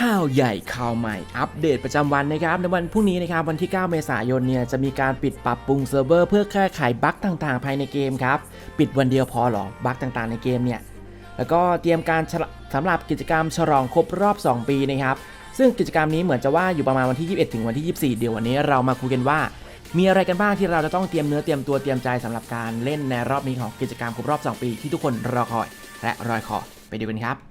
ข่าวใหญ่ข่าวใหม่อัปเดตประจำวันนะครับในวันพรุ่งนี้นะครับวันที่ 9 เมษายนเนี่ยจะมีการปิดปรับปรุงเซิร์ฟเวอร์เพื่อแก้ไขบั๊กต่างๆ ภายในเกมครับ ปิดวันเดียวพอหรอบั๊กต่างๆในเกมเนี่ยแล้วก็เตรียมการสำหรับกิจกรรมฉลองครบรอบ 2 ปีนะครับซึ่งกิจกรรมนี้เหมือนจะว่าอยู่ประมาณวันที่ 21 ถึงวันที่ 24 เดี๋ยววันนี้เรามาคุยกันว่า มีอะไรกันบ้างที่เราจะต้องเตรียมเนื้อเตรียมตัวเตรียมใจสำหรับการเล่นในรอบนี้ของกิจกรรมครบรอบ 2 ปีที่ทุกคนรอคอย และรอยคอยไปดูกันครับ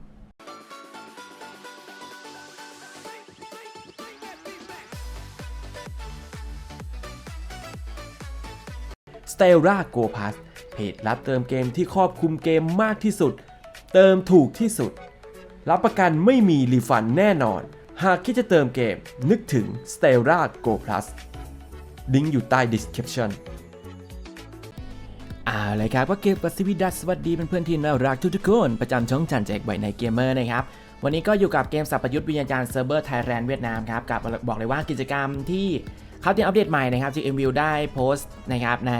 s t e l l a Go Pass เพจรับเติมเกมที่ครอบคลุมเกมมากที่สุด เติมถูกที่สุด รับประกันไม่มีรีฟันแน่นอน หากคิดจะเติมเกมนึกถึง s t e l l a Go Plus ลิงก์อยู่ใต้ description เอาเลยครับก็เก็บวัสวิดัสสวัสดีเเพื่อนๆที่น่ารักทุกๆคนประจำช่องจันแจกใบในเกมเมอร์นะครับวันนี้ก็อยู่กับเกมสัพยุทธ์วิญญาจารย์เซิร์ฟเวอร์ไทยแลนด์เวียดนามครับกับบอกเลยว่ากิจกรรมที่ เขาเตรียมอัปเดตใหม่นะครับ GM View ได้โพสต์นะครับใน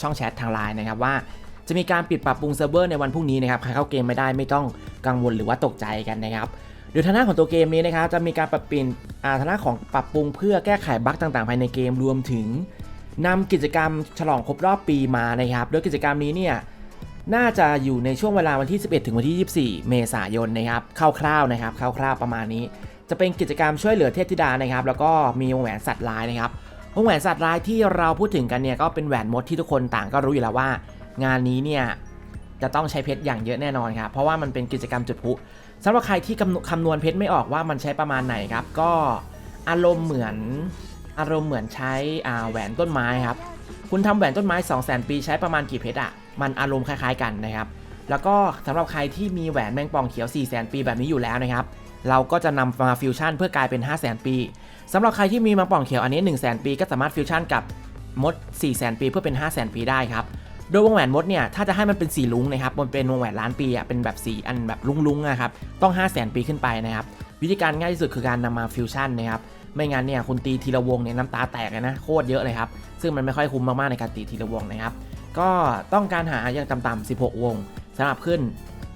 ช่องแชททางไลน์นะครับว่าจะมีการปิดปรับปรุงเซิร์ฟเวอร์ในวันพรุ่งนี้นะครับใครเข้าเกมไม่ได้ไม่ต้องกังวลหรือว่าตกใจกันนะครับโดยทางด้านของตัวเกมนี้นะครับจะมีการปรับเปลี่ยนอ่าทางด้านของปรับปรุงเพื่อแก้ไขบั๊กต่างๆ ภายในเกมรวมถึงนำกิจกรรมฉลองครบรอบปีมานะครับโดยกิจกรรมนี้เนี่ยน่าจะอยู่ในช่วงเวลาวันที่ 11 ถึงวันที่ 24 เมษายนนะครับคร่าวๆนะครับคร่าวๆประมาณนี้ จะเป็นกิจกรรมช่วยเหลือเทพธิดานะครับ แล้วก็มีวงแหวนสัตว์ร้ายนะครับวงแหวนสัตว์ร้ายที่เราพูดถึงกันเนี่ยก็เป็นแหวนมดที่ทุกคนต่างก็รู้อยู่แล้วว่า งานนี้เนี่ยจะต้องใช้เพชรอย่างเยอะแน่นอนครับเพราะว่ามันเป็นกิจกรรมจุดพลุสำหรับใครที่คำนวคำนวณเพชรไม่ออกว่ามันใช้ประมาณไหนครับ ก็อารมณ์เหมือนอารมณ์เหมือนใช้แหวนต้นไม้ครับคุณทำแหวนต้นไม้ 2 0 0 0 0 0 ปีใช้ประมาณกี่เพชรอะมันอารมณ์คล้ายๆกันนะครับ แล้วก็สำหรับใครที่มีแหวนแมงป่องเขียว 4 0 0 0 0 0 ปีแบบนี้อยู่แล้วนะครับ เราก็จะนำมาฟิวชั่นเพื่อกลายเป็น 5 0 0 0 0 0 ปีสำหรับใครที่มีแมงป่องเขียวอันนี้ 1 0 0 0 0 0 ปี ก็สามารถฟิวชั่นกับมด 4 0 0 0 0 0ปีเพื่อเป็น5 0 0 0 0 0 ปีได้ครับ โดยวงแหวนมดเนี่ยถ้าจะให้มันเป็นสีลุงนะครับมันเป็นวงแหวนล้านปีอะเป็นแบบสีอันแบบลุงๆนะครับต้อง 5 0 0 0 0 0 ปีขึ้นไปนะครับวิธีการง่ายที่สุดคือการนำมาฟิวชั่นนะครับไม่งั้นเนี่ยคุณตีทีละวงเนี่ยน้ำตาแตกเลยนะโคตรเยอะเลยครับซึ่งมันไม่ค่อยคุ้มมากๆในการตีทีละวงนะครับก็ต้องการหาอย่างต่ำๆ16 วงสำหรับขึ้น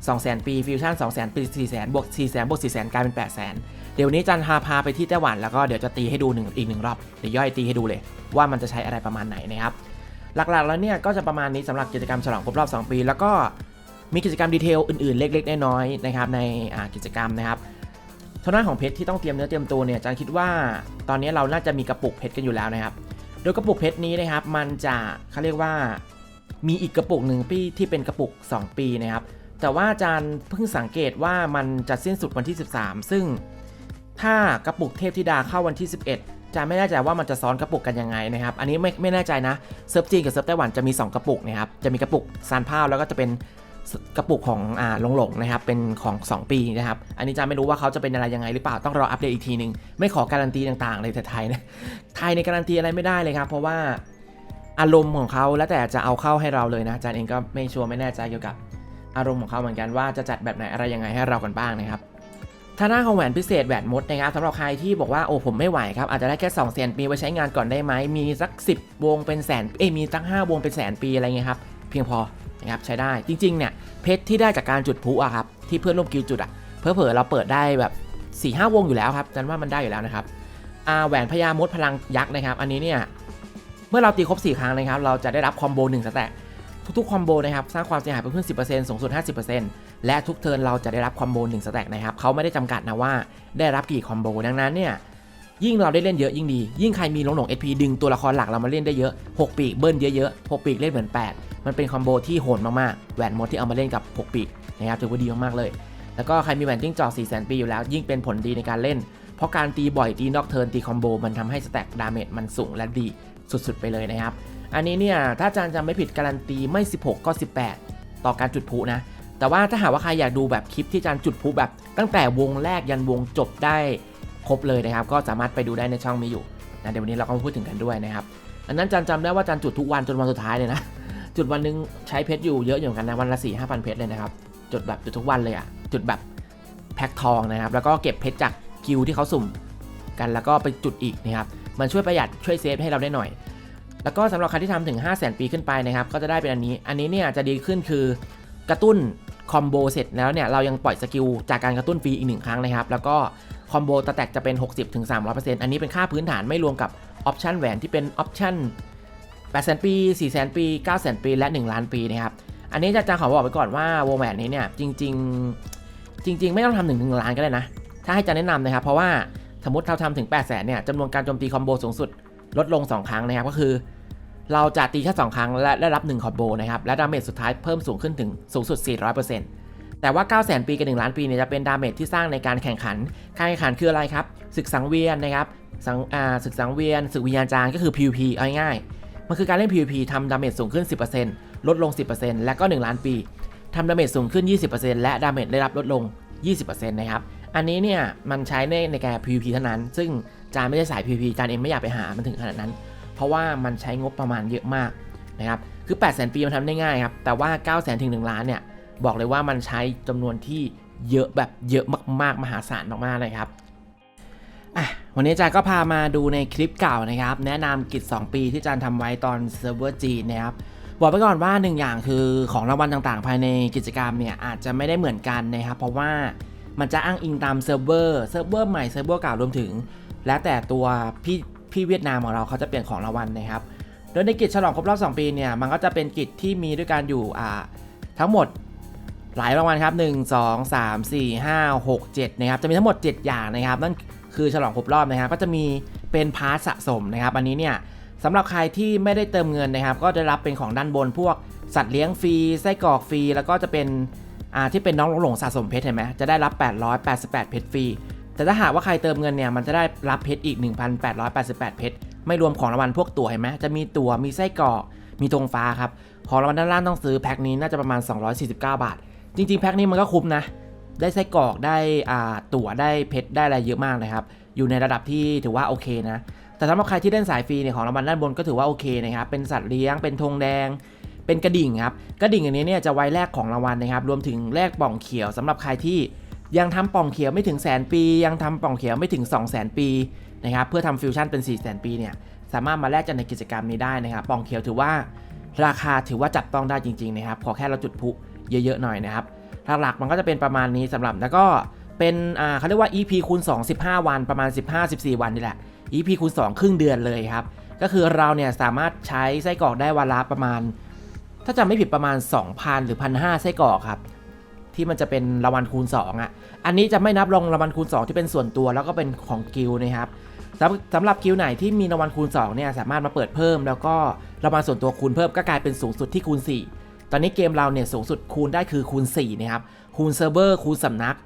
200,000 ปีฟิวชั่น200,000 ปี 400,000 บวก 400,000 บวก 400,000 กลายเป็น 800,000 เดี๋ยวนี้จันพาพาไปที่ไต้หวันแล้วก็เดี๋ยวจะตีให้ดูหนึ่งอีกหนึ่งรอบ เดี๋ยวย่อยตีให้ดูเลย ว่ามันจะใช้อะไรประมาณไหนนะครับ หลักๆแล้วเนี่ยก็จะประมาณนี้สำหรับกิจกรรมฉลองครบรอบ 2 ปี แล้วก็มีกิจกรรมดีเทลอื่นๆ เล็กๆ น้อยๆนะครับในกิจกรรมนะครับเท่างด้นของเพชรที่ต้องเตรียมเนื้อเตรียมตัวเนี่ยจันคิดว่าตอนนี้เราน่าจะมีกระปุกเพชรกันอยู่แล้วนะครับ โดยกระปุกเพชรนี้นะครับมันจะเขาเรียกว่ามีอีกกระปุกหนึ่งปีที่เป็นกระปุก 2 ปีนะครับ แต่ว่าอาจารย์เพิ่งสังเกตว่ามันจะสิ้นสุดวันที่ 13 ซึ่งถ้ากระปุกเทพธิดาเข้าวันที่ 11 จะไม่แน่ใจว่ามันจะซ้อนกระปุกกันยังไงนะครับ อันนี้ไม่ไม่แน่ใจนะเซิร์ฟจีนกับเซิร์ฟไต้หวันจะมี 2 กระปุกนะครับ จะมีกระปุกซานพาวแล้วก็จะเป็นกระปุกของอ่าหลงหลงนะครับ เป็นของ 2 ปีนะครับ อันนี้จะไม่รู้ว่าเขาจะเป็นอะไรยังไงหรือเปล่า ต้องรออัปเดตอีกทีหนึ่งไม่ขอการันตีต่างๆเลยแต่ไทยนะไทยในการันตีอะไรไม่ได้เลยครับ เพราะว่าอารมณ์ของเขาแล้วแต่จะเอาเข้าให้เราเลยนะอาจารย์เองก็ไม่ชัวร์ไม่แน่ใจเกี่ยวกับ อารมณ์ของเขาเหมือนกันว่าจะจัดแบบไหนอะไรยังไงให้เรากันบ้างนะครับท่าหน้าของแหวนพิเศษแหวนมดนะครับสำหรับใครที่บอกว่าโอ้ผมไม่ไหวครับ อาจจะได้แค่2 0 0 0 0 0ปีไว้ใช้งานก่อนได้ไหมมีสัก 10 วงเป็นแสนเอ้มีสัก5วงเป็นแสนปีอะไรเงี้ยครับเพียงพอนะครับใช้ได้จริงๆเนี่ยเพชรที่ได้จากการจุดพลุอะครับที่เพื่อนร่วมกิลด์จุดอะเพื่อเผลอๆเราเปิดได้แบบ4ี่ห้าวงอยู่แล้วครับจันว่ามันได้อยู่แล้วนะครับแหวนพญามดพลังยักษ์นะครับ อันนี้เนี่ยเมื่อเราตีครบ 4 ครั้งนะครับ เราจะได้รับคอมโบ1สแต็ก ทุกๆคอมโบนะครับสร้างความเสียหายเพิ่มขึ้น 10%สูงสุด 50%และทุกเทิร์นเราจะได้รับคอมโบ1สแต็กนะครับเขาไม่ได้จำกัดนะว่าได้รับกี่คอมโบดังนั้นเนี่ยยิ่งเราได้เล่นเยอะยิ่งดี ยิ่งใครมีหลงหลง SP ดึงตัวละครหลักเรามาเล่นได้เยอะ 6 ปีกเบิ้ลเยอะๆ 6 ปีกเล่นเหมือน 8 มันเป็นคอมโบที่โหดมากๆ แหวนมดที่เอามาเล่นกับ 6 ปีกนะครับถือว่าดีมากๆเลย แล้วก็ใครมีแหวนจิ้งจอก4 0 0 0 0ปีอยู่แล้ว ยิ่งเป็นผลดีในการเล่น เพราะการตีบ่อยตีนอกเทิร์นตีคอมโบมันทำให้สแต็กดาเมจมันสูงและดีสุดๆไปเลยนะครับ อันนี้เนี่ยถ้าอาจารย์จำไม่ผิดการันตีไม่ 16 ก็ 18 ต่อการจุดพลุนะ แต่ว่าถ้าหากว่าใครอยากดูแบบคลิปที่อาจารย์จุดพลุแบบตั้งแต่วงแรกยันวงจบได้ครบเลยนะครับ ก็สามารถไปดูได้ในช่องมีอยู่นะเดี๋ยววันนี้เราก็มาพูดถึงกันด้วยนะครับ อันนั้นอาจารย์จำได้ว่าอาจารย์จุดทุกวันจนวันสุดท้ายเลยนะ จุดวันหนึงใช้เพชรอยู่เยอะอยู่เหมือนกันนะวันละ4 5 0 0 0เพชรเลยนะครับจุดแบบจุดทุกวันเลยอะจุดแบบแพ็คทองนะครับ แล้วก็เก็บเพชรจากกิลด์ที่เขาสุ่มกันแล้วก็ไปจุดอีกนะครับ มันช่วยประหยัดช่วยเซฟให้เราได้หน่อย แล้วก็สำหรับใครที่ทำถึง 5 0 0 0 0 0 ปีขึ้นไปนะครับ ก็จะได้เป็นอันนี้ อันนี้เนี่ยจะดีขึ้นคือกระตุ้นคอมโบเสร็จแล้วเนี่ยเรายังปล่อยสกิลจากการกระตุ้นฟรีอีกหนึ่งครั้งนะครับ แล้วก็คอมโบตะแตกจะเป็น 60-300%อันนี้เป็นค่าพื้นฐานไม่รวมกับออปชันแหวนที่เป็นออปชัน800,000ปี400,000ปี900,000ปีและ 1 ล้านปีนะครับ อันนี้จะจะขอบอกไปก่อนว่าวงแหวนนี้เนี่ยจริง ๆ จริง ๆ ไม่ต้องทำถึงหนึ่งล้านก็ได้นะ ถ้าให้จะแนะนำนะครับ เพราะว่าสมมติเราทำถึง8 0 0 0 0เนี่ยจำนวนการโจมตีคอมโบสูงสุด ลดลง 2 ครั้งนะครับก็คือ เราจะตีแค่2ครั้งและได้รับ1คอมโบนะครับและดาเมจสุดท้ายเพิ่มสูงขึ้นถึงสูงสุด 400%แต่ว่า 9 0 0 0 0ปีกับ1ล้านปีเนี่ยจะเป็นดาเมจที่สร้างในการแข่งขันการแข่งขันคืออะไรครับศึกสังเวียนนะครับสังอ่าศึกสังเวียนศึกวิญญาณจารย์ก็คือ PVP เอาง่ายๆมันคือการเล่น PVP ทำดาเมจสูงขึ้น 10%ลดลง 10%และก็ 1 ล้านปีทำดาเมจสูงขึ้น 20%และดาเมจได้รับลดลง 20%นะครับ อันนี้เนี่ยมันใช้ในในการ PVP เท่านั้น ซึ่ง จานไม่ได้สาย PVP จานเองไม่อยากไปหามันถึงขนาดนั้น เพราะว่ามันใช้งบประมาณเยอะมากนะครับคือ8 0 0 0 0 0ปีมันทำได้ง่ายครับแต่ว่า 9 0 0 0 0 0ถึง1ล้านเนี่ยบอกเลยว่ามันใช้จำนวนที่เยอะแบบเยอะมากๆ มหาศาลมากๆเลยครับอะวันนี้จานก็พามาดูในคลิปเก่านะครับ แนะนำกิจ 2 ปีที่จานทำไว้ตอนเซิร์ฟเวอร์จีนนะครับบอกไปก่อนว่าหนึ่งอย่างคือของรางวัลต่างๆ ภายในกิจกรรมเนี่ยอาจจะไม่ได้เหมือนกันนะครับ เพราะว่ามันจะอ้างอิงตามเซิร์ฟเวอร์เซิร์ฟเวอร์ใหม่เซิร์ฟเวอร์เก่ารวมถึง แล้วแต่ตัวพี่พี่เวียดนามของเราเขาจะเปลี่ยนของรางวัลนะครับ โดยในกิจฉลองครบรอบ 2 ปีเนี่ยมันก็จะเป็นกิจที่มีด้วยกันอยู่ทั้งหมดหลายรางวัลครับ 1 2 3 4 5 6 7นะครับจะมีทั้งหมด 7 อย่างนะครับ นั่นคือฉลองครบรอบนะครับ ก็จะมีเป็นพาร์ทสะสมนะครับ อันนี้เนี่ยสำหรับใครที่ไม่ได้เติมเงินนะครับ ก็จะรับเป็นของด้านบนพวกสัตว์เลี้ยงฟรีไส้กรอกฟรีแล้วก็จะเป็นที่เป็นน้องหลงสะสมเพชรเห็นไหมจะได้รับ 888 เพชรฟรี แต่ถ้าหากว่าใครเติมเงินเนี่ยมันจะได้รับเพชรอีก 1,888 เพชรไม่รวมของรางวัลพวกตั๋วเห็นไหมจะมีตั๋วมีไส้กรอกมีธงฟ้าครับของรางวัลด้านล่างต้องซื้อแพ็คนี้น่าจะประมาณ 249 บาท จริง ๆ แพ็คนี้มันก็คุ้มนะ ได้ไส้กรอกได้อ่าตั๋วได้เพชรได้อะไรเยอะมากเลยครับอยู่ในระดับที่ถือว่าโอเคนะ แต่สำหรับใครที่เล่นสายฟรีเนี่ยของรางวัลด้านบนก็ถือว่าโอเคนะครับเป็นสัตว์เลี้ยงเป็นธงแดงเป็นกระดิ่งครับกระดิ่งอันนี้เนี่ยจะไว้แลกของรางวัลนะครับรวมถึงแลกป่องเขียวสำหรับใครที่ ยังทำป่องเขียวไม่ถึงแสนปี ยังทำป่องเขียวไม่ถึง 2 0 0 0 0 0ปีนะครับเพื่อทำฟิวชั่นเป็น 4 0 0 0 0 0ปีเนี่ยสามารถมาแลกกันในกิจกรรมนี้ได้นะครับป่องเขียวถือว่าราคาถือว่าจับต้องได้จริงๆนะครับขอแค่เราจุดพลุเยอะๆหน่อยนะครับหลักๆมันก็จะเป็นประมาณนี้สำหรับแล้วก็เป็นอ่าเขาเรียกว่า EP คูณ2 15 วันประมาณ 15-14 วันนี่แหละ EP คูณ2 ครึ่งเดือนเลยครับก็คือเราเนี่ยสามารถใช้ไส้กรอกได้วันละประมาณ ถ้าจำไม่ผิดประมาณ 2,000 หรือ 1,500ไส้กรอกครับ ที่มันจะเป็นรางวัลคูณ 2อะ อันนี้จะไม่นับรองรางวัลคูณ 2 ที่เป็นส่วนตัวแล้วก็เป็นของกิลนะครับสำสำหรับกิลไหนที่มีรางวัลคูณ2เนี่ยสามารถมาเปิดเพิ่ม แล้วก็รางวัลส่วนตัวคูณเพิ่มก็กลายเป็นสูงสุดที่คูณ 4 ตอนนี้เกมเราเนี่ยสูงสุดคูณได้คือคูณ4นะครับคูณเซิร์ฟเวอร์คูณสำนัก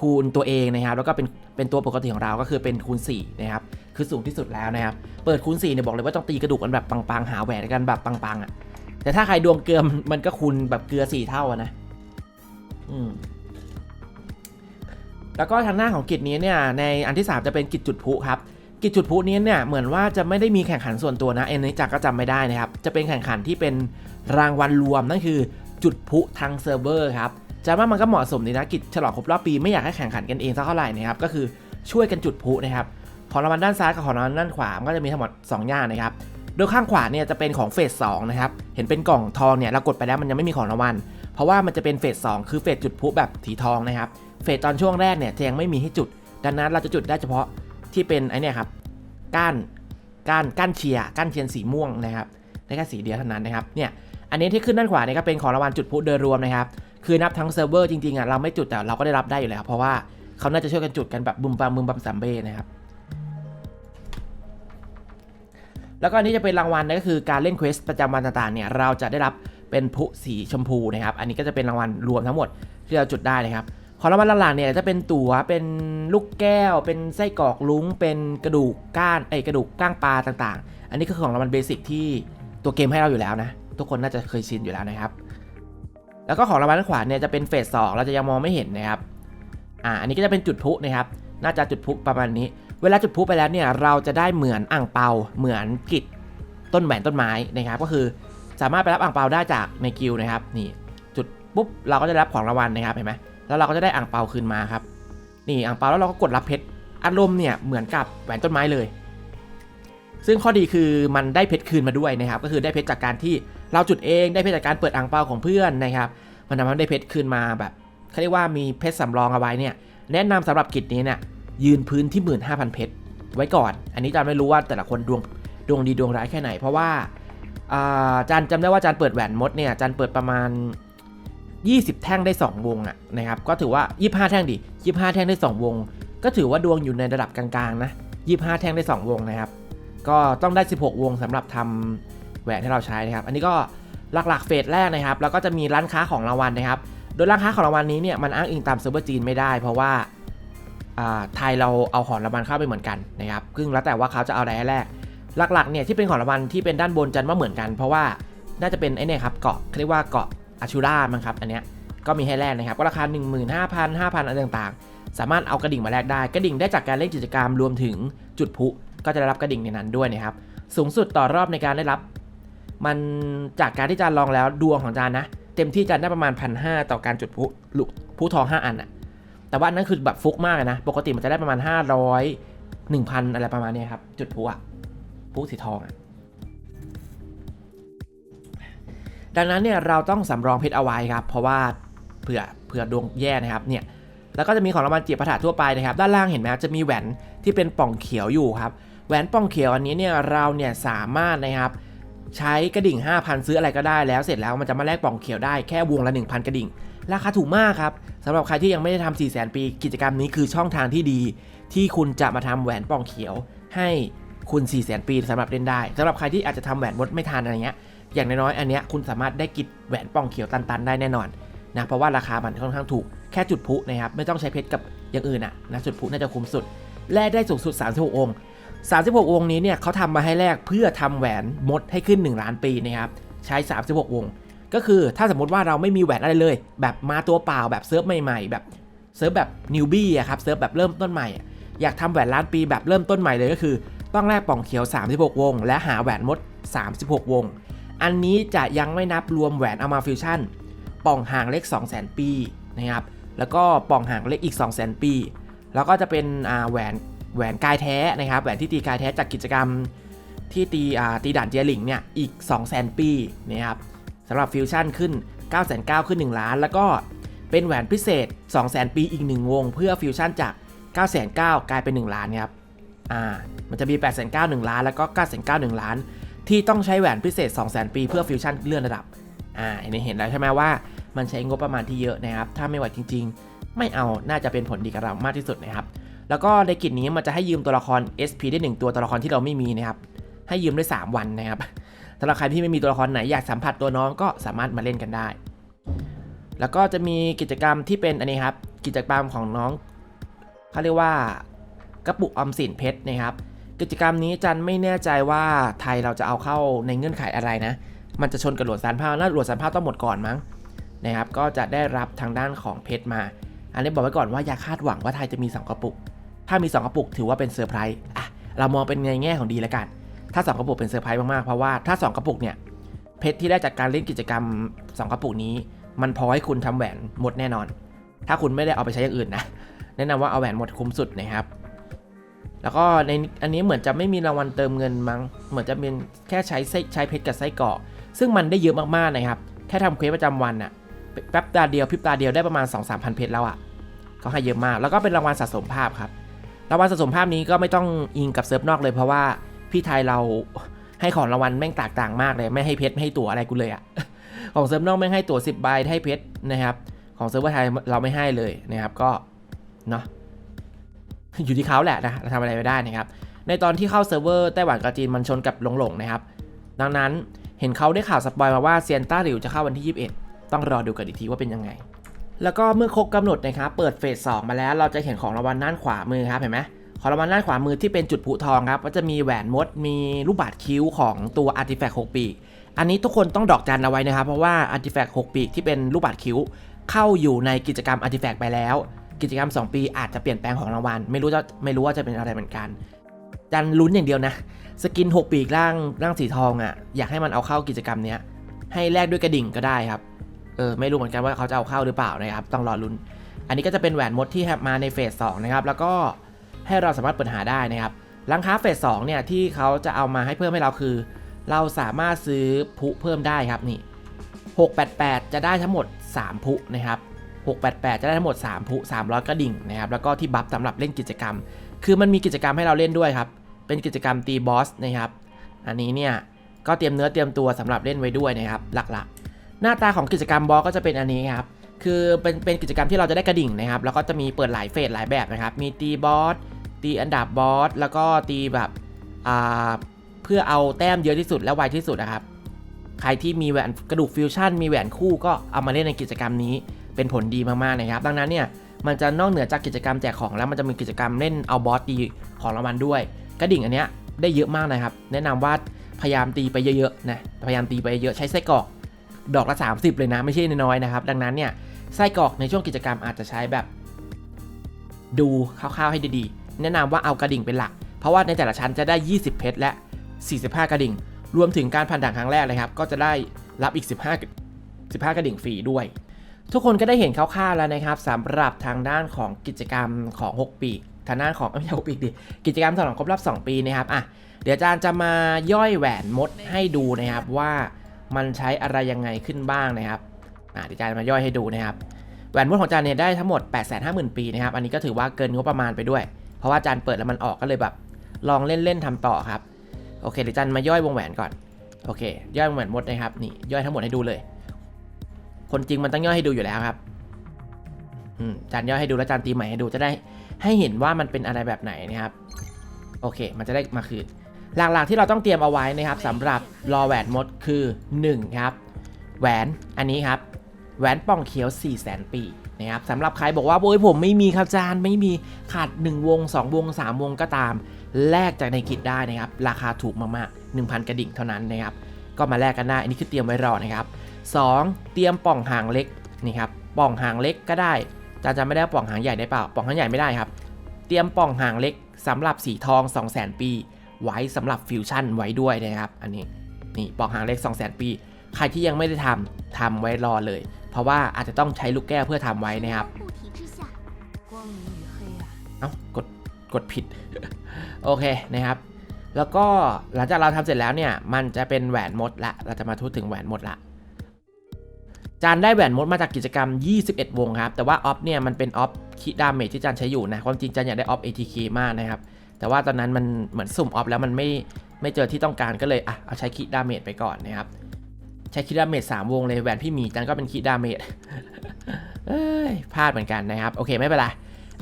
คูณตัวเองนะครับแล้วก็เป็นเป็นตัวปกติของเราก็คือเป็นคูณ4นะครับคือสูงที่สุดแล้วนะครับเปิดคูณ4เนี่ยบอกเลยว่าต้องตีกระดูกกันแบบปังๆหาแหวนกันแบบปังๆอะแต่ถ้าใครดวงเกลือมันก็คูณแบบเกลือ 4 เท่าอะนะ แล้วก็ทางหน้าของกิจนี้เนี่ยในอันที่ 3 จะเป็นกิจจุดพุครับกิจจุดพุนี้เนี่ยเหมือนว่าจะไม่ได้มีแข่งขันส่วนตัวนะเอ็นนี้จักก็จำไม่ได้นะครับ จะเป็นแข่งขันที่เป็นรางวัลรวมนั่นคือจุดพุทางเซิร์ฟเวอร์ครับจะว่ามันก็เหมาะสมดีนะกิจฉลองครบรอบปีไม่อยากให้แข่งขันกันเองสักเท่าไหร่นะครับก็คือช่วยกันจุดพุนะครับของรางวัลด้านซ้ายกับของรางวัลด้านขวาก็จะมีทั้งหมด2อย่างนะครับโดยข้างขวาเนี่ยจะเป็นของเฟสสองนะครับเห็นเป็นกล่องทองเนี่ยเรากดไปแล้วมันยังไม่มีของรางวัล เพราะว่ามันจะเป็นเฟสสองคือเฟสจุดพลุแบบสีทองนะครับ เฟสตอนช่วงแรกเนี่ยจะยังไม่มีให้จุด ดังนั้นเราจะจุดได้เฉพาะที่เป็นไอเนี่ยครับก้านก้านก้านเชียร์ก้านเทียนสีม่วงนะครับได้แค่สีเดียวเท่านั้นนะครับเนี่ยอันนี้ที่ขึ้นด้านขวาเนี่ยก็เป็นของรางวัลจุดพลุโดยรวมนะครับคือนับทั้งเซิร์ฟเวอร์จริงๆอะเราไม่จุดแต่เราก็ได้รับได้อยู่แล้ว เพราะว่าเขาน่าจะช่วยกันจุดกันแบบบุมบัมบุมบัมซัมเบ้นะครับแล้วก็อันนี้จะเป็นรางวัลนะก็คือการเล่นเควสประจำวันต่างๆเนี่ยเราจะได้รับ เป็นพุสีชมพูนะครับ อันนี้ก็จะเป็นรางวัลรวมทั้งหมดที่เราจุดได้นะครับ ของรางวัลหลังๆเนี่ยจะเป็นตั๋ว เป็นลูกแก้ว เป็นไส้กรอกลุ้ง เป็นกระดูกก้านไอกระดูกก้างปลาต่างๆ อันนี้คือของรางวัลเบสิกที่ตัวเกมให้เราอยู่แล้วนะ ทุกคนน่าจะเคยชินอยู่แล้วนะครับ แล้วก็ของรางวัลด้านขวาเนี่ยจะเป็นเฟสสองเราจะยังมองไม่เห็นนะครับ อ่า อันนี้ก็จะเป็นจุดพุนะครับน่าจะจุดพุประมาณนี้ เวลาจุดพุไปแล้วเนี่ยเราจะได้เหมือนอ่างเปาเหมือนกิจต้นแหวนต้นไม้นะครับ ก็คือ สามารถไปรับอ่างเปาได้จากในกิลนะครับนี่จุดปุ๊บเราก็จะรับของรางวัลนะครับเห็นไหมแล้วเราก็จะได้อ่างเปาคืนมาครับนี่อ่างเปาแล้วเราก็กดรับเพชรอารมณ์เนี่ยเหมือนกับแหวนต้นไม้เลย ซึ่งข้อดีคือมันได้เพชรคืนมาด้วยนะครับ ก็คือได้เพชรจากการที่เราจุดเองได้เพชรจากการเปิดอ่างเปาของเพื่อนนะครับมันทำให้ได้เพชรคืนมาแบบเขาเรียกว่ามีเพชรสำรองเอาไว้เนี่ยแนะนำสำหรับกิจนี้เนี่ยยืนพื้นที่ 15,000 เพชรไว้ก่อน อันนี้จานไม่รู้ว่าแต่ละคนดวงดวงดีดวงร้ายแค่ไหน เพราะว่า จานจำได้ว่าจานเปิดแหวนมดเนี่ยจานเปิดประมาณ 20 แท่งได้ 2 วงอะนะครับก็ถือว่า 25 แท่งดิ25 แท่งได้ 2 วง ก็ถือว่าดวงอยู่ในระดับกลางๆนะ25 แท่งได้ 2 วงนะครับ ก็ต้องได้ 16 วงสำหรับทำแหวนให้เราใช้นะครับ อันนี้ก็หลักๆเฟสแรกนะครับ แล้วก็จะมีร้านค้าของรางวัลนะครับ โดยร้านค้าของรางวัลนี้เนี่ยมันอ้างอิงตามเซิร์ฟเวอร์จีนไม่ได้ เพราะว่าอ่าไทยเราเอาของรางวัลเข้าไปเหมือนกันนะครับซึ่งแล้วแต่ว่าเขาจะเอาอะไรให้แรก หลักๆเนี่ยที่เป็นของรางวัลที่เป็นด้านบนจันว่าเหมือนกัน เพราะว่าน่าจะเป็นไอ้เนี่ยครับเกาะเรียกว่าเกาะอาชูรามั้งครับอันเนี้ยก็มีให้แลกนะครับก็ราคา 15,000 5,000อะไรต่างๆ สามารถเอากระดิ่งมาแลกได้กระดิ่งได้จากการเล่นกิจกรรมรวมถึงจุดพุก็จะได้รับกระดิ่งในนั้นด้วยนะครับสูงสุดต่อรอบในการได้รับ มันจากการที่จานลองแล้วดวงของจานนะ เต็มที่จานได้ประมาณพันหต่อการจุดพลุลุพุทอง5 อันอะแต่ว่านั้นคือแบบฟุกมากเลยนะ ปกติมันจะได้ประมาณ 500 1,000 อะไรประมาณนี้ครับ จุดพุอะ พลุสีทองอะดังนั้นเนี่ยเราต้องสำรองเพชรเอาไว้ครับ เพราะว่าเผื่อเผื่อดวงแย่นะครับเนี่ยแล้วก็จะมีของรางวัลเจียบประถาทั่วไปนะครับ ด้านล่างเห็นไหมครับจะมีแหวนที่เป็นป่องเขียวอยู่ครับแหวนป่องเขียวอันนี้เนี่ยเราเนี่ยสามารถนะครับใช้กระดิ่ง 5,000 ซื้ออะไรก็ได้แล้วเสร็จแล้วมันจะมาแลกป่องเขียวได้แค่วงละ 1,000 กระดิ่ง ราคาถูกมากครับสำหรับใครที่ยังไม่ได้ทำ4 0 0 0 0 0 ปี กิจกรรมนี้คือช่องทางที่ดี ที่คุณจะมาทำแหวนป่องเขียวให้ คุณ4 0 0 0 0 0ปีสำหรับเล่นได้สำหรับใครที่อาจจะทำแหวนมดไม่ทันอะไรเงี้ยอย่างน้อยๆอันเนี้ยคุณสามารถได้กิจแหวนป่องเขียวตันๆ ได้แน่นอนนะเพราะว่าราคามันค่อนข้างถูกแค่จุดพุนะครับไม่ต้องใช้เพชรกับอย่างอื่นอะนะจุดพุน่าจะคุ้มสุดแลกได้สูงสุด 36 องค์ 36วงนี้เนี่ยเขาทำมาให้แลกเพื่อทำแหวนมดให้ขึ้น 1 ล้านปีนะครับใช้ 36 วง ก็คือถ้าสมมติว่าเราไม่มีแหวนอะไรเลย แบบมาตัวเปล่าแบบเซิร์ฟใหม่ๆ แบบเซิร์ฟแบบนิวบี้อะครับเซิร์ฟแบบเริ่มต้นใหม่ อยากทำแหวนล้านปีแบบเริ่มต้นใหม่เลยก็คือ ต้องแลกป่องเขียว 36 วง และหาแหวนมด 36 วง อันนี้จะยังไม่นับรวมแหวนเอามาฟิวชั่น ป่องห่างเล็ก 200,000 ปีนะครับ แล้วก็ป่องห่างเล็กอีก 200,000 ปี แล้วก็จะเป็นแหวนแหวนกายแท้นะครับ แหวนที่ตีกายแท้จากกิจกรรมที่ตีตีด่านเจียหลิงเนี่ยอีก 200,000 ปีนะครับสำหรับฟิวชั่นขึ้น 9,900ขึ้น 1 ล้าน แล้วก็เป็นแหวนพิเศษ 200,000 ปีอีก 1 วง เพื่อฟิวชั่นจาก 9,900กลายเป็น 1 ล้านครับ อ่ามันจะมี 891ล้าน แล้วก็ 991ล้าน ที่ต้องใช้แหวนพิเศษ 200,000 ปีเพื่อฟิวชั่นเลื่อนระดับ อ่าอันนี้เห็นแล้วใช่ไหมว่า มันใช้งบประมาณที่เยอะนะครับ ถ้าไม่ไหวจริง ๆ ไม่เอา น่าจะเป็นผลดีกับเรามากที่สุดนะครับ แล้วก็ในกิจนี้มันจะให้ยืมตัวละคร SP ได้ 1 ตัวตัวละครที่เราไม่มีนะครับ ให้ยืมได้ 3 วันนะครับสำหรับใครที่ไม่มีตัวละครไหนอยากสัมผัสตัวน้องก็สามารถมาเล่นกันได้ แล้วก็จะมีกิจกรรมที่เป็นอันนี้ครับ กิจกรรมของน้องเขาเรียกว่า กระปุกออมสินเพชรนะครับ กิจกรรมนี้จันไม่แน่ใจว่าไทยเราจะเอาเข้าในเงื่อนไขอะไรนะ มันจะชนกับหลวดสารผ้าน่าหลวดสารผ้าต้องหมดก่อนมั้งนะครับ ก็จะได้รับทางด้านของเพชรมา อันนี้บอกไว้ก่อนว่าอย่าคาดหวังว่าไทยจะมี 2 กระปุก ถ้ามี 2 กระปุกถือว่าเป็นเซอร์ไพรส์อะเรามองเป็นในแง่ของดีแล้วกัน ถ้า2กระปุกเป็นเซอร์ไพรส์มากๆ เพราะว่าถ้า 2 กระปุกเนี่ย เพชรที่ได้จากการเล่นกิจกรรม 2 กระปุกนี้ มันพอให้คุณทำแหวนหมดแน่นอน ถ้าคุณไม่ได้เอาไปใช้อย่างอื่นนะ แนะนำว่าเอาแหวนหมดคุ้มสุดนะครับ แล้วก็ในอันนี้เหมือนจะไม่มีรางวัลเติมเงินมั้ง เหมือนจะเป็นแค่ใช้ใช้เพชรกับไส้เกราะ ซึ่งมันได้เยอะมากๆนะครับ แค่ทำเควสประจำวันอะแป๊บตาเดียวพริบตาเดียวได้ประมาณ 2-3พันเพชรแล้วอะก็ให้เยอะมาก แล้วก็เป็นรางวัลสะสมภาพครับ รางวัลสะสมภาพนี้ก็ไม่ต้องอิงกับเซิร์ฟนอกเลยเพราะว่าพี่ไทยเราให้ของรางวัลแม่งแตกต่างมากเลย ไม่ให้เพชรไม่ให้ตั๋วอะไรกูเลยอะของเซิร์ฟนอกไม่ให้ตั๋ว10ใบให้เพชรนะครับ ของเซิร์ฟเวอร์ไทยเราไม่ให้เลยนะครับก็เนาะ อยู่ที่เขาแหละนะเราทำอะไรไม่ได้นะครับ ในตอนที่เข้าเซิร์ฟเวอร์ไต้หวันกับจีนมันชนกับหลงหลงๆนะครับ ดังนั้นเห็นเขาได้ข่าวสปอยมาว่าเซียนต้าหลิวจะเข้าวันที่ 21 ต้องรอดูกันอีกทีว่าเป็นยังไง แล้วก็เมื่อครบกำหนดนะครับ เปิดเฟส2มาแล้วเราจะเห็นของรางวัลด้านขวามือครับเห็นไหมของรางวัลด้านขวามือที่เป็นจุดผุทองครับก็จะมีแหวนมดมีลูกบาศก์คิ้วของตัวอาร์ติแฟกต์6ปีกอันนี้ทุกคนต้องดอกจันเอาไว้นะครับ เพราะว่าอาร์ติแฟกต์6ปีกที่เป็นลูกบาศก์คิ้วเข้าอยู่ในกิจกรรมอาร์ติแฟกต์ไปแล้ว กิจกรรม 2 ปีอาจจะเปลี่ยนแปลงของรางวัล ไม่รู้จะไม่รู้ว่าจะเป็นอะไรเหมือนกันจันลุ้นอย่างเดียวนะ สกิน 6 ปีกร่างร่างสีทองอะอยากให้มันเอาเข้ากิจกรรมเนี้ยให้แลกด้วยกระดิ่งก็ได้ครับเออไม่รู้เหมือนกันว่าเขาจะเอาเข้าหรือเปล่านะครับต้องรอลุ้น อันนี้ก็จะเป็นแหวนมดที่มาในเฟส2นะครับแล้วก็ให้เราสามารถเปิดหาได้นะครับร้านค้าเฟส2เนี่ยที่เขาจะเอามาให้เพิ่มให้เราคือ เราสามารถซื้อพุเพิ่มได้ครับนี่688 จะได้ทั้งหมด 3 พุนะครับ 688 จะได้ทั้งหมด3พุ300 กระดิ่งนะครับ แล้วก็ที่บัฟสำหรับเล่นกิจกรรม คือมันมีกิจกรรมให้เราเล่นด้วยครับ เป็นกิจกรรมตีบอสนะครับ อันนี้เนี่ย ก็เตรียมเนื้อเตรียมตัวสำหรับเล่นไว้ด้วยนะครับ หลักๆ หน้าตาของกิจกรรมบอสก็จะเป็นอันนี้ครับ คือเป็นเป็นกิจกรรมที่เราจะได้กระดิ่งนะครับ แล้วก็จะมีเปิดหลายเฟสหลายแบบนะครับ มีตีบอส ตีอันดับบอส แล้วก็ตีแบบอ่าเพื่อเอาแต้มเยอะที่สุดและไวที่สุดนะครับ ใครที่มีแหวนกระดูกฟิวชั่น มีแหวนคู่ก็เอามาเล่นในกิจกรรมนี้ เป็นผลดีมากๆนะครับ ดังนั้นเนี่ยมันจะนอกเหนือจากกิจกรรมแจกของแล้วมันจะมีกิจกรรมเล่นเอาบอสตีของรางวัลด้วย กระดิ่งอันเนี้ยได้เยอะมากนะครับ แนะนำว่าพยายามตีไปเยอะๆนะพยายามตีไปเยอะใช้ไส้กรอก ดอกละ 30 เลยนะ ไม่ใช่น้อยๆนะครับ ดังนั้นเนี่ยไส้กรอกในช่วงกิจกรรมอาจจะใช้แบบ ดูคร่าวๆให้ดีๆ แนะนำว่าเอากระดิ่งเป็นหลัก เพราะว่าในแต่ละชั้นจะได้ 20 เพชรและ 45 กระดิ่ง รวมถึงการผ่านด่านครั้งแรกเลยครับก็จะได้รับอีก 15 15 กระดิ่งฟรีด้วย ทุกคนก็ได้เห็นคร่าวๆแล้วนะครับสำหรับทางด้านของกิจกรรมของ 6 ปีทางด้านของไม่ใช่6ปีดิกิจกรรมฉลองครบรอบ 2 ปีนะครับอะเดี๋ยวอาจารย์จะมาย่อยแหวนมดให้ดูนะครับว่ามันใช้อะไรยังไงขึ้นบ้างนะครับอะเดี๋ยวอาจารย์มาย่อยให้ดูนะครับแหวนมดของอาจารย์เนี่ยได้ทั้งหมด 850,000 ปีนะครับอันนี้ก็ถือว่าเกินงบประมาณไปด้วย เพราะว่าอาจารย์เปิดแล้วมันออกก็เลยแบบลองเล่นๆทำต่อครับโอเคเดี๋ยวอาจารย์มาย่อยวงแหวนก่อนโอเค ย่อยวงแหวนมดนะครับนี่ย่อยทั้งหมดให้ดูเลย คนจริงมันต้องย่อยให้ดูอยู่แล้วครับอืมจารย์ย่อยให้ดูแล้วจารย์ตีใหม่ให้ดูจะได้ให้เห็นว่ามันเป็นอะไรแบบไหนนะครับ โอเค มันจะได้มาคืน หลักๆที่เราต้องเตรียมเอาไว้นะครับสำหรับรอแหวนมดคือ 1 ครับ แหวนอันนี้ครับ แหวนป่องเขียว 4 0 0แสนปีนะครับสำหรับใครบอกว่าโอ้ยผมไม่มีครับจารย์ไม่มีขาด 1 วง 2 วง 3 วงก็ตาม แลกจากในกิจได้นะครับ ราคาถูกมากๆ 1,000 กระดิ่งเท่านั้นนะครับ ก็มาแลกกันได้อันนี้คือเตรียมไว้รอนะครับ 2. เตรียมป่องหางเล็กนี่ครับป่องหางเล็กก็ได้จาจะไม่ได้ป่องหางใหญ่ได้เปล่าป่องหางใหญ่ไม่ได้ครับ เตรียมป่องหางเล็กสำหรับสีทอง 2 0 0 0 0 0 ปี ไว้สำหรับฟิวชั่นไว้ด้วยนะครับ อันนี้นี่ป่องหางเล็ก 2 0 0 0 0 0 ปี ใครที่ยังไม่ได้ทำทำไว้รอเลย เพราะว่าอาจจะต้องใช้ลูกแก้วเพื่อทำไว้นะครับเอ้ากดกดผิดโอเคนะครับแล้วก็หลังจากเราทำเสร็จแล้วเนี่ย มันจะเป็นแหวนมดละ เราจะมาทูดถึงแหวนมดละ จานได้แหวนมดมาจากกิจกรรม 21 วงครับ แต่ว่าออฟเนี่ยมันเป็นออฟคิดาเมจที่จานใช้อยู่นะ ความจริงจานอยากได้ออฟ ATK มากนะครับ แต่ว่าตอนนั้นมันเหมือนสุ่มออฟแล้วมันไม่ไม่เจอที่ต้องการก็เลยอะเอาใช้คิดาเมจไปก่อนนะครับ ใช้คิดาเมจ3วงเลยแหวนพี่หมีจานก็เป็นคิดาเมจเอ้ยพลาดเหมือนกันนะครับ โอเคไม่เป็นไร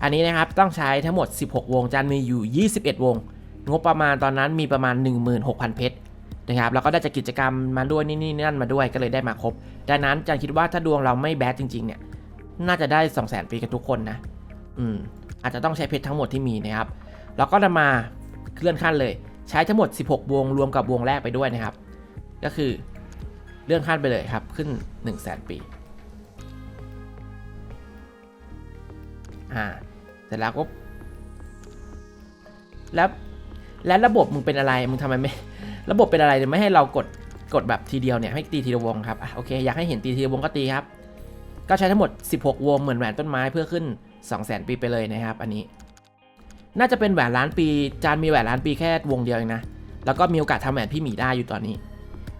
อันนี้นะครับต้องใช้ทั้งหมด 16 วงจานมีอยู่ 21 วง งบประมาณตอนนั้นมีประมาณ 16,000 เพชรนะครับแล้วก็ได้จากกิจกรรมมาด้วยนี่นี่นั่นมาด้วยก็เลยได้มาครบ ดังนั้นจานคิดว่าถ้าดวงเราไม่แบดจริงๆเนี่ยน่าจะได้ 200,000ปีกันทุกคนนะอืมอาจจะต้องใช้เพชรทั้งหมดที่มีนะครับแล้วก็นำมาเคลื่อนขั้นเลย ใช้ทั้งหมด 16 วงรวมกับวงแรกไปด้วยนะครับ ก็คือเลื่อนขั้นไปเลยครับขึ้น 1 0 0 0 0แปีอ่าเสร็จแล้วก็แล้วแล้วระบบมึงเป็นอะไรมึงทำไมไม่ ระบบเป็นอะไรไม่ให้เรากด กดแบบทีเดียวเนี่ยให้ตีทีละวงครับอโอเคอยากให้เห็นตีทีละวงก็ตีครับก็ใช้ทั้งหมด 16 วงเหมือนแหวนต้นไม้เพื่อขึ้น 2 0 0 0 0 0 ปีไปเลยนะครับ อันนี้ น่าจะเป็นแหวนล้านปี จานมีแหวนล้านปีแค่วงเดียวเองนะ แล้วก็มีโอกาสทำแหวนพี่หมีได้อยู่ตอนนี้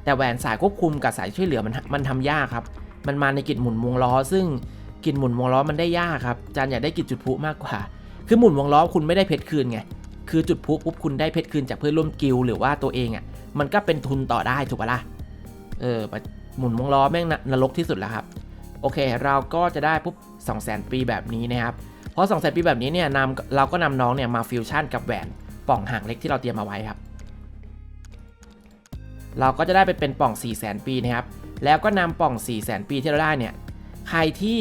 แต่แหวนสายควบคุมกับสายช่วยเหลือมันมันทำยากครับ มันมาในกิจหมุนวงล้อ ซึ่งกิจหมุนวงล้อมันได้ยากครับ จานอยากได้กิจจุดพลุมากกว่า คือหมุนวงล้อคุณไม่ได้เพชรคืนไง คือจุดพลุปุ๊บคุณได้เพชรคืนจากเพื่อนร่วมกิลหรือว่าตัวเองอะ่ะ มันก็เป็นทุนต่อได้ถูกปะล่ะ เออหมุนวงล้อแม่งนรกที่สุดแล้วครับ โอเค เราก็จะได้ปุ๊บ2 0 0 0 0 0ปีแบบนี้นะครับ เพราะ2 0 0 0 0 0ปีแบบนี้เนี่ยนำเราก็นำน้องเนี่ยมาฟิวชั่นกับแหวนป่องห่างเล็กที่เราเตรียมมาไว้ครับ เราก็จะได้ไปเป็นป่อง 4 0 0 0 0 0ปีนะครับ แล้วก็นำป่อง4 0 0 0 0 0ปีที่เราได้เนี่ย ใครที่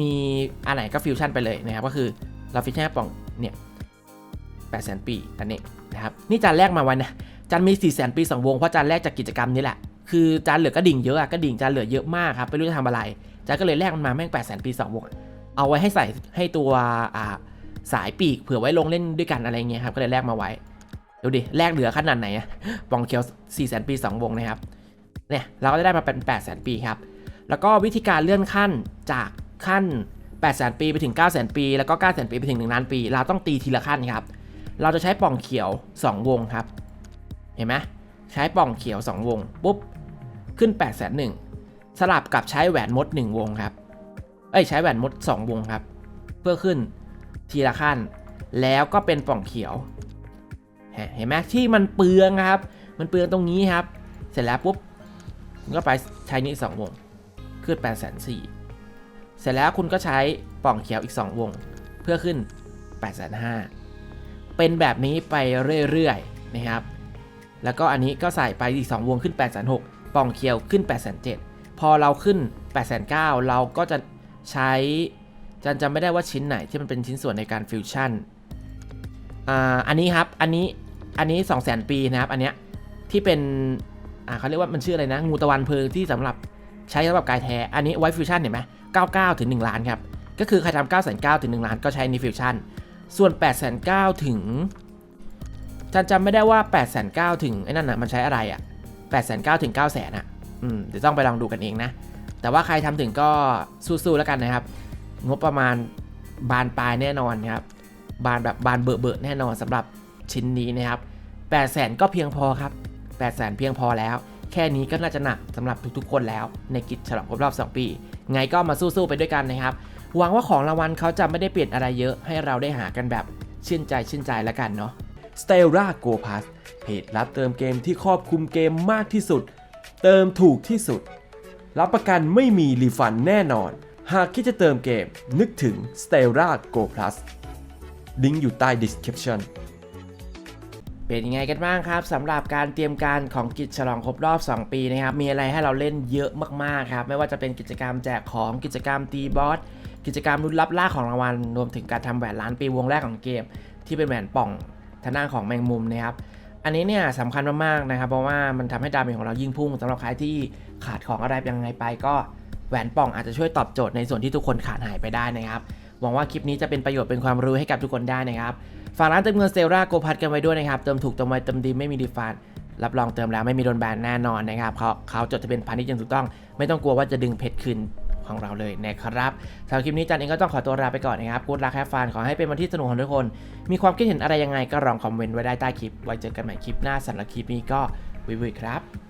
มีอันไหนก็ฟิวชั่นไปเลยนะครับ ก็คือเราฟิวชั่นป่องเนี่ย8 0 0 0 0ปีอันนี้นะครับ นี่จานแรกมาไว้นะ จานมี4 0 0 0 0 0ปี2วงเพราะจานแรกจากกิจกรรมนี้แหละ คือจานเหลือกระดิ่งเยอะอะกระดิ่งจานเหลือเยอะมากครับไม่รู้จะทำอะไรจานก็เลยแลกมันมาแม่ง8 0 0 0 0 0ปี2วงเอาไว้ให้ใส่ให้ตัวอ่าสายปีกเผื่อไว้ลงเล่นด้วยกันอะไรเงี้ยครับก็เลยแลกมาไว้ดูดิแลกเหลือขนาดไหนอะปองเขียว4 0 0 0 0ปี2วงนะครับเนี่ยเราก็จะได้มาเป็น8 0 0 0 0 0ปีครับแล้วก็วิธีการเลื่อนขั้นจากขั้น8 0 0 0 0 0ปีไปถึง 9 0 0 0 0ปี แล้วก็ 9 0 0 0 0ปีไปถึง1ล้านปี เราต้องตีทีละขั้นครับเราจะใช้ป่องเขียว 2 วงครับ เห็นไหมใช้ป่องเขียว 2 วง ปุ๊บ ขึ้น8 0 0 0 0 0สลับกับใช้แหวนมด 1 วงครับ เอ้ย ใช้แหวนมด 2 วงครับ เพื่อขึ้นทีละขั้น แล้วก็เป็นป่องเขียว เห็นไหมที่มันเปลืองครับ มันเปลืองตรงนี้ครับ เสร็จแล้วปุ๊บคุณก็ไปใช้นี่สองวง ขึ้น8ปดแสนสี่เสร็จแล้วคุณก็ใช้ป่องเขียวอีก 2 วง เพื่อขึ้น8ปดแสนห้าเป็นแบบนี้ไปเรื่อยๆนะครับ แล้วก็อันนี้ก็ใส่ไปอีก 2 วงขึ้น8ปดแสนหกปล่องเขียวขึ้น8ปดแสนเจ็ดพอเราขึ้น8ปดแสนเราก็จะใช้จันจำไม่ได้ว่าชิ้นไหนที่มันเป็นชิ้นส่วนในการฟิวชั่นอ่าอันนี้ครับ อันนี้อันนี้ 2 0 0 0 0 0 ปีนะครับ อันเนี้ยที่เป็นอ่าเขาเรียกว่ามันชื่ออะไรนะ งูตะวันเพลิงที่สำหรับใช้สำหรับกายแท้ อันนี้ไวฟิวชั่นเห็นไหม99ถึง1ล้านครับ ก็คือใครทำ9 9 0 0 0ถึง1ล้านก็ใช้นีฟิวชั่น ส่วน8 9 0 0 0ถึง จันจำไม่ได้ว่า8 9 0 0 0ถึงไอ้นั่นน่ะมันใช้อะไรอะ8 9 0 0 0ถึง9 0 0 0 0อะอืมเดี๋ยวต้องไปลองดูกันเองนะ แต่ว่าใครทำถึงก็สู้ๆแล้วกันนะครับ งบประมาณบานปลายแน่นอนครับ บานแบบบานเบอะเบอะแน่นอนสำหรับชิ้นนี้นะครับ8 0 0 0 0ก็เพียงพอครับ8 0 0 0 0เพียงพอแล้ว แค่นี้ก็น่าจะหนักสำหรับทุกๆ คนแล้ว ในกิจฉลองครบรอบ 2 ปี ไงก็มาสู้ๆไปด้วยกันนะครับ หวังว่าของรางวัลเขาจะไม่ได้เปลี่ยนอะไรเยอะให้เราได้หากันแบบชื่นใจชื่นใจแล้วกันเนาะ s t e l l a Go Pass เพจรับเติมเกมที่ครอบคลุมเกมมากที่สุด เติมถูกที่สุด รับประกันไม่มีรีฟันแน่นอน หากคิดจะเติมเกมนึกถึง s t e l l a Go Plus ลิงก์อยู่ใต้ description เป็นยังไงกันบ้างครับสำหรับการเตรียมการของกิจฉลองครบรอบ 2 ปีนะครับ มีอะไรให้เราเล่นเยอะมากๆครับ ไม่ว่าจะเป็นกิจกรรมแจกของกิจกรรมตีบอสกิจกรรมรุ่นรับล่าของรางวัลรวมถึงการทำแหวนล้านปีวงแรกของเกม ที่เป็นแหวนป่องางด้านของแมงมุมนะครับอันนี้เนี่ยสำคัญมากๆนะครับ เพราะว่ามันทำให้ดาเมจของเรายิ่งพุ่งสำหรับใครที่ขาดของอะไรยังไงไป ก็แหวนป่องอาจจะช่วยตอบโจทย์ในส่วนที่ทุกคนขาดหายไปได้นะครับหวังว่าคลิปนี้จะเป็นประโยชน์เป็นความรู้ให้กับทุกคนได้นะครับฝากร้านเติมเงินเซราโกพัดกันไว้ด้วยนะครับเติมถูกเติมไวเติมดีไม่มีดีฟานรับรองเติมแล้วไม่มีโดนแบนแน่นอนนะครับเขาเขาจดทะเบียนพาณิชย์อย่างถูกต้อง ไม่ต้องกลัวว่าจะดึงเพชรคืน ของเราเลยนะครับสำหรับคลิปนี้จันเองก็ต้องขอตัวลาไปก่อนนะครับกูดรักแฮฟฟานขอให้เป็นวันที่สนุกของทุกคน มีความคิดเห็นอะไรยังไงก็ลองคอมเมนต์ไว้ได้ใต้คลิป ไว้เจอกันใหม่คลิปหน้าสำหรับคลิปนี้ก็วิวครับ